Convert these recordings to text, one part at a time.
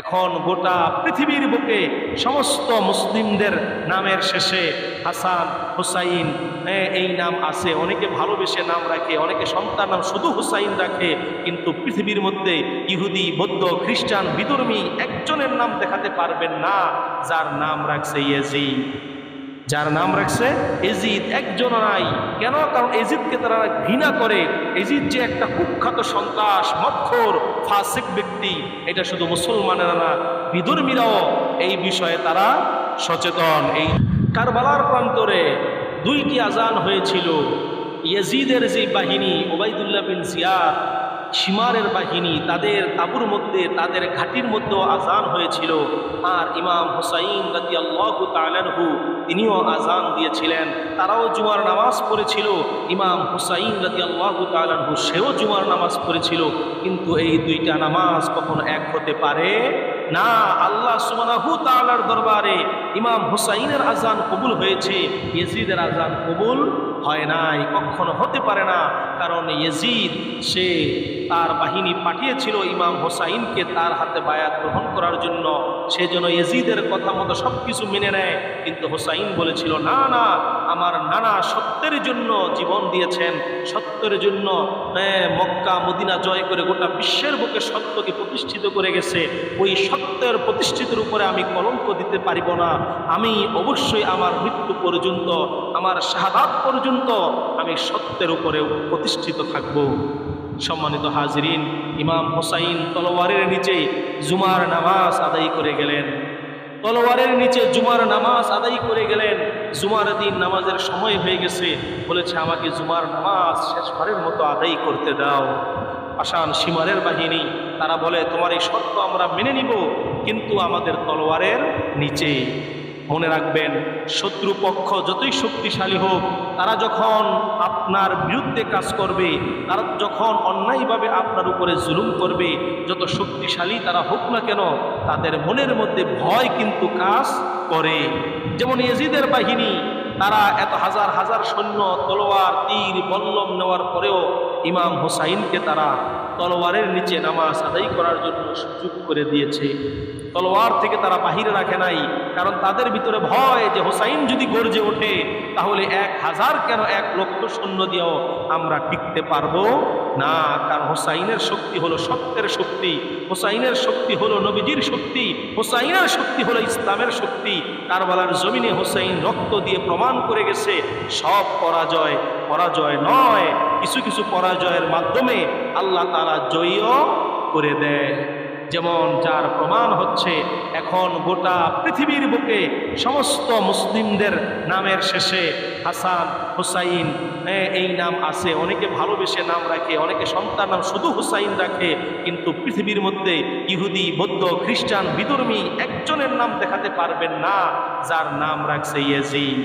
এখন গোটা পৃথিবীর বুকে সমস্ত মুসলিমদের নামের শেষে হাসান, হুসাইন এই নাম আছে। অনেকে ভালোবেসে নাম রাখে, অনেকে সন্তান নাম শুধু হুসাইন রাখে, কিন্তু পৃথিবীর মধ্যে ইহুদি, বৌদ্ধ, খ্রিস্টান বিদর্মী একজনের নাম দেখাতে পারবেন না, যার নাম রাখছে ইয়েজিদ। যার নাম রাখছে এজিদ। একজন নাই। কেন? কারণ এজিদকে তারা ঘৃণা করে। এজিদ যে একটা কুখ্যাত সন্ত্রাস মক্ষর ফাসিক ব্যক্তি, এটা শুধু মুসলমানেরা না, বিধর্মীরাও এই বিষয়ে তারা সচেতন। এই কারবালার প্রান্তরে দুইটি আজান হয়েছিল। ইয়েজিদের যে বাহিনী ওবাইদুল্লাহ বিন জিয়াদ সীমারের বাহিনী তাদের তাবুর মধ্যে, তাদের ঘাটির মধ্যেও আজান হয়েছিল। আর ইমাম হুসাইন রাজি আল্লাহ তালানহু তিনিও আজান দিয়েছিলেন। তারাও জুমার নামাজ পড়েছিল। ইমাম হুসাইন রাজি আল্লাহ তালানহু সেও জুমার নামাজ পড়েছিল। কিন্তু এই দুইটা নামাজ কখনো এক হতে পারে না। আল্লাহ সুবহানাহু তালার দরবারে ইমাম হুসাইনের আজান কবুল হয়েছে। ইয়েজিদের আজান কবুল হয় নাই, কখনো হতে পারে না। কারণ ইয়েজিদ সে তার বাহিনী পাঠিয়েছিল ইমাম হোসাইনকে তার হাতে বায়াত গ্রহণ করার জন্য। সে যেন ইয়েজিদের কথা মতো সব কিছু মেনে নেয়। কিন্তু হোসাইন বলেছিল না না আমার নানা সত্যের জন্য জীবন দিয়েছেন। সত্যের জন্য হ্যাঁ, মক্কা মদিনা জয় করে গোটা বিশ্বের বুকে সত্যকে প্রতিষ্ঠিত করে গেছে। ওই সত্যের প্রতিষ্ঠিতের উপরে আমি কলঙ্ক দিতে পারিব না। আমি অবশ্যই আমার মৃত্যু পর্যন্ত আমার শাহাদাত পর্যন্ত আমি সত্যের উপরে প্রতিষ্ঠিত থাকব। সম্মানিত হাজরিন, ইমাম হোসাইন তলোয়ারের নিচে জুমার নামাজ আদায় করে গেলেন। তলোয়ারের নিচে জুমার নামাজ আদায় করে গেলেন। জুমার দিন নামাজের সময় হয়ে গেছে। বলেছে, আমাকে জুমার নামাজ শেষবারের মতো আদায় করতে দাও। আসান সীমারের বাহিনী, তারা বলে, তোমার এই শর্ত আমরা মেনে নিব, কিন্তু আমাদের তলোয়ারের নিচে মনে রাখবেন, শত্রুপক্ষ যতই শক্তিশালী হোক, তারা যখন আপনার বিরুদ্ধে কাজ করবে, তারা যখন অন্যায়ভাবে আপনার উপরে জুলুম করবে, যত শক্তিশালী তারা হোক না কেন, তাদের মনের মধ্যে ভয় কিন্তু কাজ করে। যেমন এজিদের বাহিনী, তারা এত হাজার হাজার সৈন্য, তলোয়ার, তীর, বল্লম নেওয়ার পরেও ইমাম হোসাইনকে তারা তলোয়ারের নিচে নামাজ আদায় করার জন্য সুযোগ করে দিয়েছে। তলোয়ার থেকে তারা বাহিরে রাখে নাই, কারণ তাদের ভিতরে ভয় যে হোসাইন যদি গর্জে ওঠে, তাহলে এক হাজার কেন এক লক্ষ সৈন্য দিয়েও আমরা টিকতে পারব না। কারণ হোসাইনের শক্তি হলো সত্যের শক্তি, হোসাইনের শক্তি হলো নবীজির শক্তি, হোসাইনের শক্তি হলো ইসলামের শক্তি। কারবালার জমিনে হোসাইন রক্ত দিয়ে প্রমাণ করে গেছে, সব পরাজয় পরাজয় নয়। কিছু কিছু পরাজয়ের মাধ্যমে আল্লাহ তারা জয়ীও করে দেয়। যেমন যার প্রমাণ হচ্ছে, এখন গোটা পৃথিবীর বুকে সমস্ত মুসলিমদের নামের শেষে হাসান, হুসাইন এই নাম আছে। অনেকে ভালোবেসে নাম রাখে, অনেকে সন্তান নাম শুধু হুসাইন রাখে। কিন্তু পৃথিবীর মধ্যে ইহুদি, বৌদ্ধ, খ্রিস্টান, বিধর্মী একজনের নাম দেখাতে পারবেন না, যার নাম রাখছে ইয়েজিদ।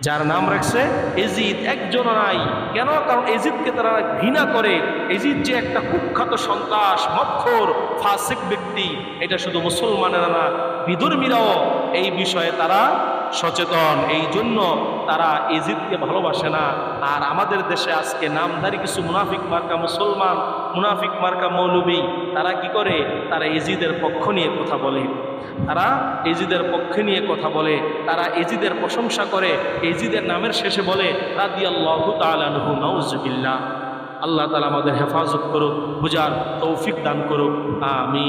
যার নাম রাখছে এজিদ। একজন নাই। কেন? কারণ এজিদকে তারা ঘৃণা করে। এজিদ যে একটা কুখ্যাত সন্ত্রাস মক্ষর ফাসিক ব্যক্তি, এটা শুধু মুসলমানেরা না, বিধর্মীরাও এই বিষয়ে তারা সচেতন। এই জন্য তারা ইজিদকে ভালোবাসে না। আর আমাদের দেশে আজকে নামধারী কিছু মুনাফিক মার্কা মুসলমান, মুনাফিক মার্কা মৌলবী, তারা কি করে? তারা এজিদের পক্ষ নিয়ে কথা বলে। তারা এজিদের পক্ষে নিয়ে কথা বলে। তারা এজিদের প্রশংসা করে। এজিদের নামের শেষে বলে রাদি আল্লাহ তালু নৌজবিল্লা আল্লাহ তালা আমাদের হেফাজত করুক, বুঝার তৌফিক দান করুক। আমি